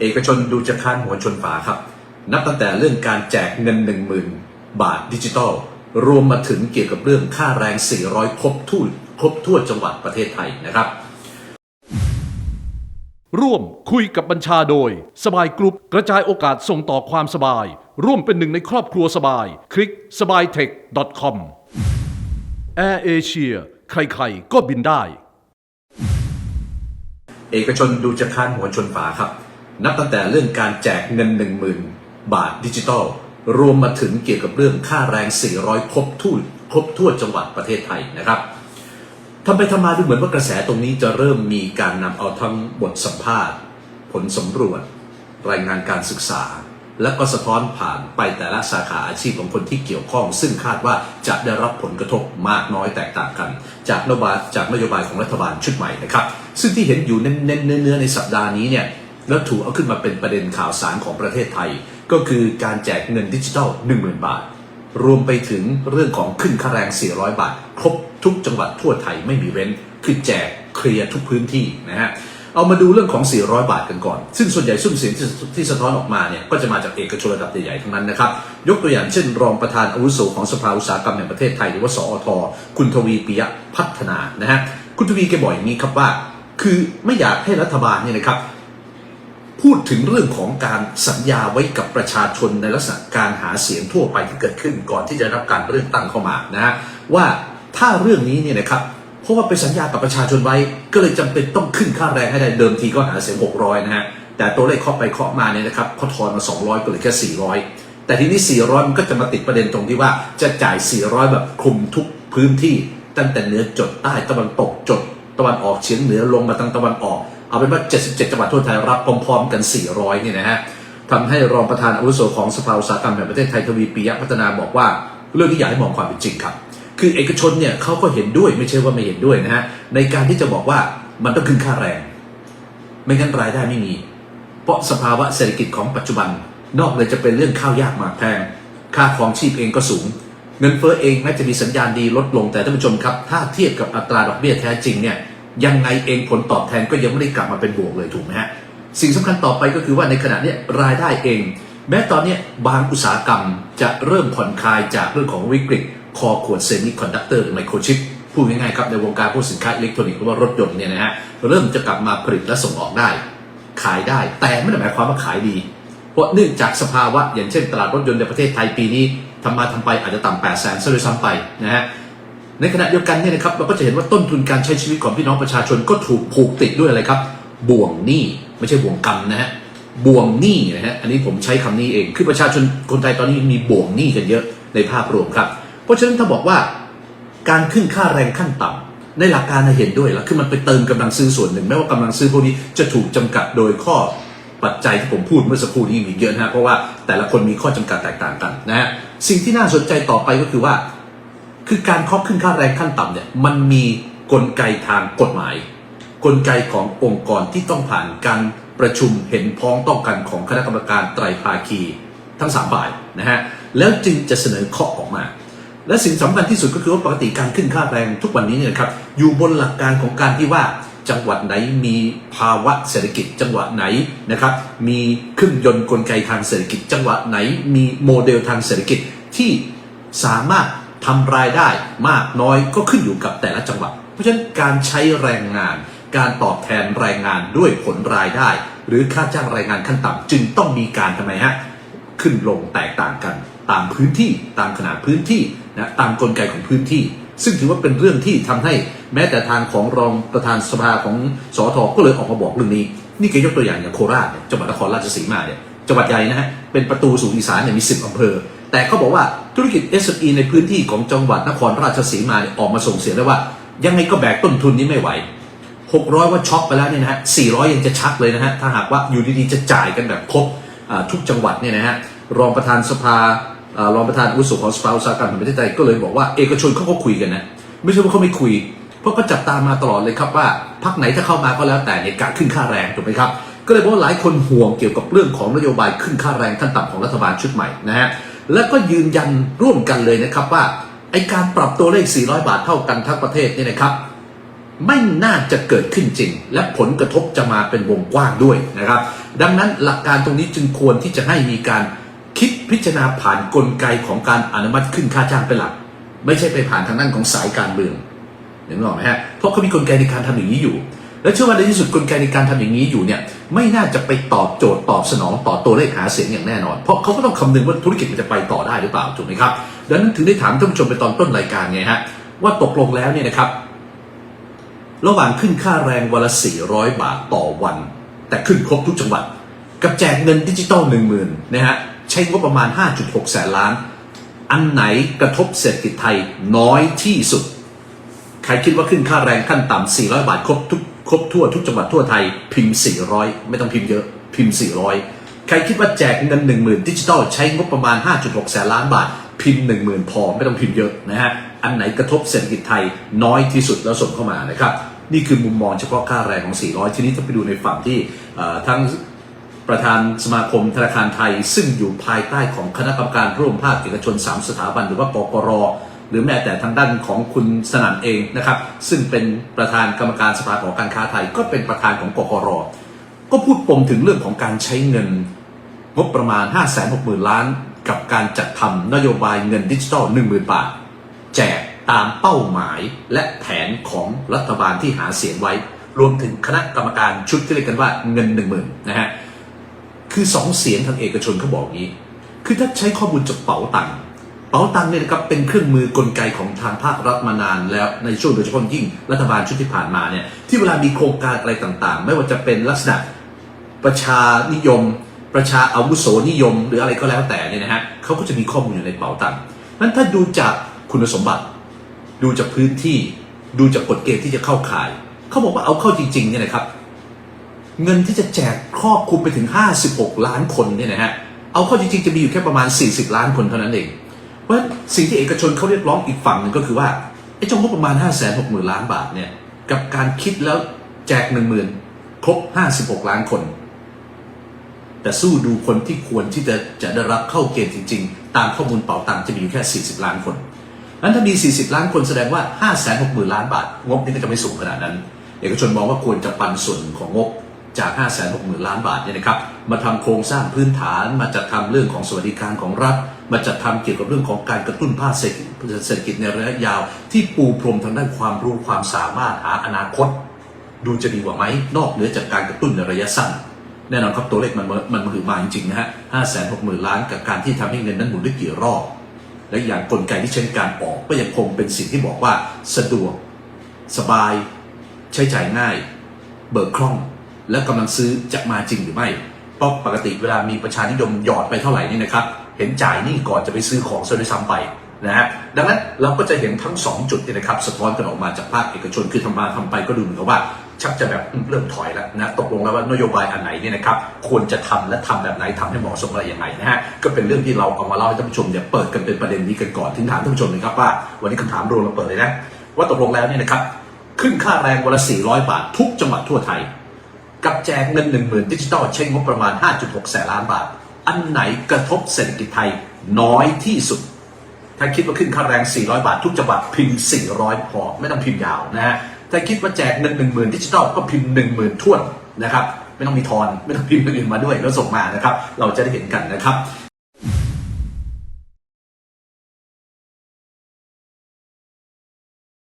เอกชนดูจะค้านหัวชนฝาครับ นับตั้งแต่เรื่องการแจกเงิน 10,000 บาทดิจิตอลรวมมาถึงเกี่ยวกับเรื่องค่าแรง 400 ครบทุนครบทั่วจังหวัดประเทศไทยนะครับ ร่วมคุยกับบัญชาโดย สบายกรุ๊ปกระจายโอกาสส่งต่อความสบาย ร่วมเป็นหนึ่งในครอบครัวสบาย คลิกสบายเทค .com Air Asia ใครๆ ก็บินได้ เอกชนดูจะค้านหัวชนฝาครับ นับตั้งแต่เรื่องการแจกเงิน 10,000 บาทดิจิตอลรวมมาถึงเกี่ยวกับเรื่องค่าแรง 400 ครบทุนครบทั่วจังหวัดประเทศไทยนะครับทำไปทำมาดูเหมือนว่ากระแสตรงนี้จะเริ่มมีการนำเอาทั้งบทสัมภาษณ์ ผลสำรวจ รายงานการศึกษา และก็สะท้อนผ่านไปแต่ละสาขาอาชีพของคนที่เกี่ยวข้อง ซึ่งคาดว่าจะได้รับผลกระทบมากน้อยแตกต่างกัน จากนโยบายจากนโยบายของรัฐบาลชุดใหม่นะครับ ซึ่งที่เห็นอยู่เน้นๆเนื้อๆในสัปดาห์นี้เนี่ย แล้วถูกเอาขึ้นมาเป็นประเด็นข่าวสารของประเทศไทย ก็คือการแจกเงินดิจิทัล 10,000 บาท รวมไปถึงเรื่องของขึ้นค่าแรง 400 บาท ครบทุกจังหวัดทั่วไทยไม่มีเว้น คือแจกเคลียร์ทุกพื้นที่นะฮะเอามาดูเรื่องของ 400 บาทกันก่อน ซึ่งส่วนใหญ่ซุ้มเสียงที่ที่สะท้อนออกมาเนี่ย ก็จะมาจากเอกชนระดับใหญ่ๆทั้งนั้นนะครับ ยกตัวอย่างเช่น รองประธานอาวุโสของสภาอุตสาหกรรมแห่งประเทศไทยหรือว่าสอท คุณทวีปิยะพัฒนา นะฮะ คุณทวีแกบอกอย่างนี้ครับว่า คือไม่อยากให้รัฐบาลเนี่ยนะครับ พูดถึงเรื่องของการสัญญาไว้กับประชาชนในลักษณะการหาเสียงทั่วไปที่เกิดขึ้นก่อนที่จะรับการเลือกตั้งเข้ามานะฮะว่าถ้าเรื่องนี้เนี่ยนะครับเพราะว่าไปสัญญากับประชาชนไว้ก็เลยจำเป็นต้องขึ้นค่าแรงให้ได้เดิมทีก็หาเสียง 600 นะฮะแต่ตัวเลขเคาะไปเคาะมาเนี่ยนะครับเขาทอนมา 200 ก็เหลือแค่ 400 แต่ทีนี้ 400 มันก็จะมาติดประเด็นตรงที่ว่าจะจ่าย 400 แบบคลุมทุกพื้นที่ตั้งแต่เหนือจดใต้ตะวันตกจดตะวันออกเฉียงเหนือลงมาทางตะวันออก เอาเป็นว่า 77 จังหวัดทั่วไทยรับพร้อมๆกัน 400 เนี่ยนะฮะทำให้รองประธานอาวุโสของสภาอุตสาหกรรมแห่งประเทศไทยทวีปิยะพัฒนาบอกว่า เรื่องนี้อยากให้มองความเป็นจริงครับ คือเอกชนเนี่ยเขาก็เห็นด้วยไม่ใช่ว่าไม่เห็นด้วยนะฮะในการที่จะบอกว่ามันต้องขึ้นค่าแรง ไม่งั้นรายได้ไม่มี เพราะสภาวะเศรษฐกิจของปัจจุบัน นอกเลยจะเป็นเรื่องข้าวยากหมากแพงค่าครองชีพเองก็สูง เงินเฟ้อเองแม้จะมีสัญญาณดีลดลงแต่ท่านผู้ชมครับ ถ้าเทียบกับอัตราดอกเบี้ยแท้จริงเนี่ย ยังไงเองผลตอบแทนก็ยังไม่ได้กลับมาเป็นบวกเลยถูกไหมฮะสิ่งสำคัญต่อไปก็คือว่าในขณะนี้รายได้เอง แม้ตอนนี้บางอุตสาหกรรมจะเริ่มผ่อนคลายจากเรื่องของวิกฤตคอขวดเซมิคอนดักเตอร์หรือไมโครชิปพูดง่ายๆครับในวงการพวกสินค้าอิเล็กทรอนิกส์หรือว่ารถยนต์เนี่ยนะฮะเริ่มจะกลับมาผลิตและส่งออกได้ ขายได้แต่ไม่ได้หมายความว่าขายดี เพราะเนื่องจากสภาวะอย่างเช่นตลาดรถยนต์ในประเทศไทยปีนี้ทำมาทำไปอาจจะต่ำแปดแสนซะด้วยซ้ำไปนะฮะ ในขณะเดียวกันเนี่ยนะครับเราก็จะเห็นว่าต้นทุนการใช้ชีวิตของพี่น้องประชาชนก็ถูกผูกติดด้วยอะไรครับ บ่วงหนี้ไม่ใช่บ่วงกรรมนะฮะบ่วงหนี้นะฮะอันนี้ผมใช้คำนี้เอง คือประชาชนคนไทยตอนนี้มีบ่วงหนี้กันเยอะในภาพรวมครับ เพราะฉะนั้นถ้าบอกว่าการขึ้นค่าแรงขั้นต่ำในหลักการเห็นด้วยแล้วคือมันไปเติมกำลังซื้อส่วนหนึ่งแม้ว่ากำลังซื้อพวกนี้จะถูกจำกัดโดยข้อปัจจัยที่ผมพูดเมื่อสักครู่นี้มีเยอะนะเพราะว่าแต่ละคนมีข้อจำกัดแตกต่างกันนะฮะสิ่งที่น่าสนใจต่อไปก็คือว่า คือการเคาะขึ้นค่าแรงขั้นต่ำเนี่ยมันมีกลไกทางกฎหมาย กลไกขององค์กรที่ต้องผ่านการประชุมเห็นพ้องต้องกันของคณะกรรมการไตรภาคีทั้งสามฝ่ายนะฮะแล้วจึงจะเสนอเคาะออกมา และสิ่งสำคัญที่สุดก็คือว่าปกติการขึ้นค่าแรงทุกวันนี้เนี่ยครับอยู่บนหลักการของการที่ว่าจังหวัดไหนมีภาวะเศรษฐกิจจังหวัดไหนนะครับมีเครื่องยนต์กลไกทางเศรษฐกิจ จังหวัดไหนมีโมเดลทางเศรษฐกิจที่สามารถ ทำรายได้มากน้อยก็ขึ้นอยู่กับแต่ละจังหวัด เพราะฉะนั้นการใช้แรงงาน การตอบแทนแรงงานด้วยผลรายได้ หรือค่าจ้างแรงงานขั้นต่ำจึงต้องมีการทำไมฮะขึ้นลงแตกต่างกัน ตามพื้นที่ตามขนาดพื้นที่นะตามกลไกของพื้นที่ ซึ่งถือว่าเป็นเรื่องที่ทำให้แม้แต่ทางของรองประธานสภาของสอทก็เลยออกมาบอกเรื่องนี้ นี่แกยกตัวอย่างอย่างโคราชจังหวัดนครราชสีมาเนี่ยจังหวัดใหญ่นะฮะเป็นประตูสู่อีสานเนี่ยมีสิบอำเภอ แต่เขาบอกว่า ธุรกิจ SME ในพื้นที่ของจังหวัดนครราชสีมาเนี่ยออกมาส่งเสียงได้ว่า ยังไงก็แบกต้นทุนนี้ไม่ไหว 600 ว่าช็อปไปแล้วเนี่ยนะฮะ 400 ยังจะชักเลยนะฮะ ถ้าหากว่าอยู่ดีๆ จะจ่ายกันแบบครบทุกจังหวัดเนี่ยนะฮะ รองประธานสภารองประธานอาวุโสของสภาอุตสาหกรรมแห่งประเทศไทยก็เลยบอกว่าเอกชนเขาก็คุยกันนะ ไม่ใช่ว่าเขาไม่คุย เพราะก็จับตามมาตลอดเลยครับว่าพักไหนถ้าเข้ามาก็แล้วแต่เนี่ยการขึ้นค่าแรงถูกไหมครับ ก็เลยบอกว่าหลายคนห่วงเกี่ยวกับเรื่องของนโยบายขึ้นค่าแรงขั้นต่ำของรัฐบาลชุดใหม่นะฮะ แล้วก็ยืนยันร่วมกันเลยนะครับว่าไอการปรับตัวเลข 400 บาทเท่ากันทั้งประเทศนี่นะครับ ไม่น่าจะเกิดขึ้นจริง และผลกระทบจะมาเป็นวงกว้างด้วยนะครับ ดังนั้นหลักการตรงนี้จึงควรที่จะให้มีการคิดพิจารณาผ่านกลไกของการอนุมัติขึ้นค่าจ้างเป็นหลัก ไม่ใช่ไปผ่านทางด้านของสายการเมืองเห็นหรอไหมฮะเพราะเขามีกลไกในการทำอย่างนี้อยู่ และเชื่อว่าในที่สุดกลไกในการทำอย่างนี้อยู่เนี่ยไม่น่าจะไปตอบโจทย์ตอบสนองต่อตัวเลขหาเสียงอย่างแน่นอน เพราะเขาก็ต้องคำนึงว่าธุรกิจมันจะไปต่อได้หรือเปล่าถูกไหมครับดังนั้นถึงได้ถามท่านผู้ชมไปตอนต้นรายการไงฮะว่าตกลงแล้วเนี่ยนะครับ ระหว่างขึ้นค่าแรงวันละ 400 บาทต่อวัน แต่ขึ้นครบทุกจังหวัด กับแจกเงินดิจิตอล1 0,000นะฮะใช้งบประมาณ 5.6 แสนล้าน อันไหนกระทบเศรษฐกิจไทยน้อยที่สุด ใครคิดว่าขึ้นค่าแรงขั้นต่ำ400 บาทครบทุก ครบทั่วทุกจังหวัดทั่วไทยพิมพ์ 400 ไม่ต้องพิมพ์เยอะพิมพ์ 400 ใครคิดว่าแจกเงิน 10,000ดิจิตอลใช้งบประมาณ 5.6 แสนล้านบาท พิมพ์ 10,000 พอไม่ต้องพิมพ์เยอะนะฮะอันไหนกระทบเศรษฐกิจไทยน้อยที่สุดแล้วส่งเข้ามานะครับนี่คือมุมมองเฉพาะค่าแรงของ 400 ทีนี้ถ้าไปดูในฝั่งที่ทั้งประธานสมาคมธนาคารไทย ซึ่งอยู่ภายใต้ของคณะกรรมการร่วมภาคเอกชน 3 สถาบันหรือว่ากกร หรือแม้แต่ทางด้านของคุณสนั่นเองนะครับ ซึ่งเป็นประธานกรรมการสภาหอการค้าไทย ก็เป็นประธานของกกรก็พูดปมถึงเรื่องของการใช้เงิน งบประมาณ 5 6 0 0 0 0 ล้าน กับการจัดทำนโยบายเงินดิจิทัล10,000 บาท แจกตามเป้าหมายและแผนของรัฐบาลที่หาเสียงไว้ รวมถึงคณะกรรมการชุดที่เรียกกันว่าเงิน 1 0,000นะฮะคือสองเสียงทางเอกชนเขาบอกงี้ คือถ้าใช้ข้อมูลจากเป๋าตังค์ ป๋าตังค์เนี่ยนะครับเป็นเครื่องมือกลไกของทางภาครัฐมานานแล้วในช่วงโดยเฉพาะยิ่งรัฐบาลชุดที่ผ่านมาเนี่ยที่เวลามีโครงการอะไรต่างๆ ไม่ว่าจะเป็นลักษณะประชานิยม ประชาอาวุโสนิยม หรืออะไรก็แล้วแต่เนี่ยนะฮะเขาก็จะมีข้อมูลอยู่ในเป๋าตังค์นั้นถ้าดูจากคุณสมบัติ ดูจากพื้นที่ ดูจากกฎเกณฑ์ที่จะเข้าข่ายเขาบอกว่าเอาเข้าจริงๆเนี่ยนะครับเงินที่จะแจกครอบคลุมไปถึง 56 ล้านคนเนี่ยนะฮะเอาเข้าจริงๆจะมีอยู่แค่ประมาณ 40 ล้านคนเท่านั้นเอง เพราะสิ่งที่เอกชนเขาเรียกร้องอีกฝั่งหนึ่งก็คือว่าไอ้เจ้างบประมาณ 5 6 0 0 0 0 ล้านบาทเนี่ยกับการคิดแล้วแจก 1 0,000 ครบ 56 ล้านคน แต่สู้ดูคนที่ควรที่จะจะได้รับเข้าเกณฑ์จริง ๆ ตามข้อมูลเป๋าตังค์จะมีอยู่แค่ 40 ล้านคนนั้นถ้ามี 40 ล้านคนแสดงว่า 5 6 0 0 0 0 ล้านบาท งบนี้ก็จะไม่สูงขนาดนั้น เอกชนมองว่าควรจะปันส่วนของงบจาก 5 6 0 0 0 0 ล้านบาทเนี่ยนะครับ มาทำโครงสร้างพื้นฐาน มาจัดทำเรื่องของสวัสดิการของรัฐ มาจัดทำเกี่ยวกับเรื่องของการกระตุ้นภาคเศรษฐกิจเศรษฐกิจในระยะยาว ที่ปูพรมทางด้านความรู้ความสามารถหาอนาคต ดูจะดีกว่าไหมนอกเหนือจากการกระตุ้นในระยะสั้นแน่นอนครับตัวเลขมันมันมือมาจริงๆนะฮะห้าแสนหกหมื่นล้านกับการที่ทำให้เงินนั้นหมุนได้กี่รอบ และอย่างกลไกที่ใช้ในการออกก็ยังคงเป็นสิ่งที่บอกว่าสะดวก สบาย ใช้จ่ายง่าย เบิกคล่อง และกำลังซื้อจะมาจริงหรือไม่เพราะปกติเวลามีประชานิยมหยอดไปเท่าไหร่นี่นะครับ เห็นจ่ายหนี่ก่อนจะไปซื้อของซะด้วยซ้ำไปนะฮะดังนั้นเราก็จะเห็นทั้งสองจุดนี่นะครับสะท้อนกันออกมาจากภาคเอกชนคือทำมาทำไปก็ดูเหมือนกับว่า ชักจะแบบเริ่มถอยแล้วนะตกลงแล้วว่านโยบายอันไหนเนี่ยนะครับควรจะทำและทำแบบไหนทำให้เหมาะสมอะไรยังไงนะฮะก็เป็นเรื่องที่เราเอามาเล่าให้ท่านผู้ชมเนี่ยเปิดกันเป็นประเด็นนี้กันก่อนถึงถามท่านผู้ชมนะครับว่า วันนี้คำถามรวมเราเปิดเลยนะว่าตกลงแล้วเนี่ยนะครับขึ้นค่าแรงวันละ 400 บาท ทุกจังหวัดทั่วไทย กับแจกเงิน 1 0,000ดิจิตอลใช้งบประมาณ 5.6 แสนล้านบาท อันไหนกระทบเศรษฐกิจไทยน้อยที่สุด ถ้าคิดว่าขึ้นค่าแรง 400 บาท ทุกจังหวัดพิมพ์ 400 พอ ไม่ต้องพิมพ์ยาวนะฮะ ถ้าคิดว่าแจกเงิน1 0,000ดิจิตอลก็พิมพ์10,000ท่วนนะครับ ไม่ต้องมีทอน ไม่ต้องพิมพ์อื่นมาด้วยแล้วส่งมานะครับ เราจะได้เห็นกันนะครับ